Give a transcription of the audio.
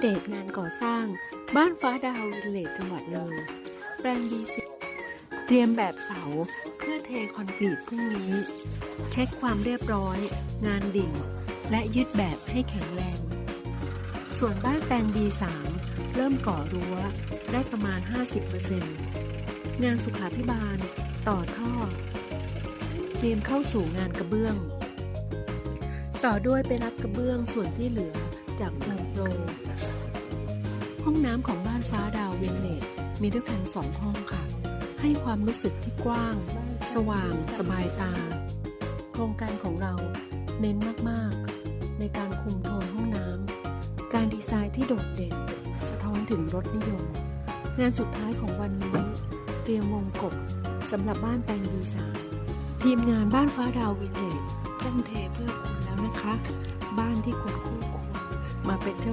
เดตงานก่อสร้าง บ้านฟ้าดาววิลเลจจังหวัดเลย แปลงดีซีเตรียมแบบเสาเพื่อเทคอนกรีตพรุ่งนี้ เช็คความเรียบร้อย งานดิ่ง และยึดแบบให้แข็งแรง ส่วนบ้านแปลงดีสามเริ่มก่อรั้วได้ประมาณ 50%งานสุขาพิบาล ต่อท่อ เตรียมเข้าสู่งานกระเบื้อง ต่อด้วยไปรับกระเบื้องส่วนที่เหลือจากโฮมโปร ห้องน้ำของบ้านฟ้าดาวเวลเลจมีด้วยกันสองห้องค่ะ ให้ความรู้สึกที่กว้าง สว่าง สบายตา โครงการของเราเน้นมากๆ ในการคุมโทนห้องน้ำการดีไซน์ที่โดดเด่น สะท้อนถึงรสนิยม งานสุดท้ายของวันนี้ เตรียมวงกบสำหรับบ้านแปลงดีไซน์ทีมงานบ้านฟ้าดาววิลเลจทุ่มเทเพื่อคุณแล้วนะคะ บ้านที่คุณคู่ควรมาเป็นเจ้า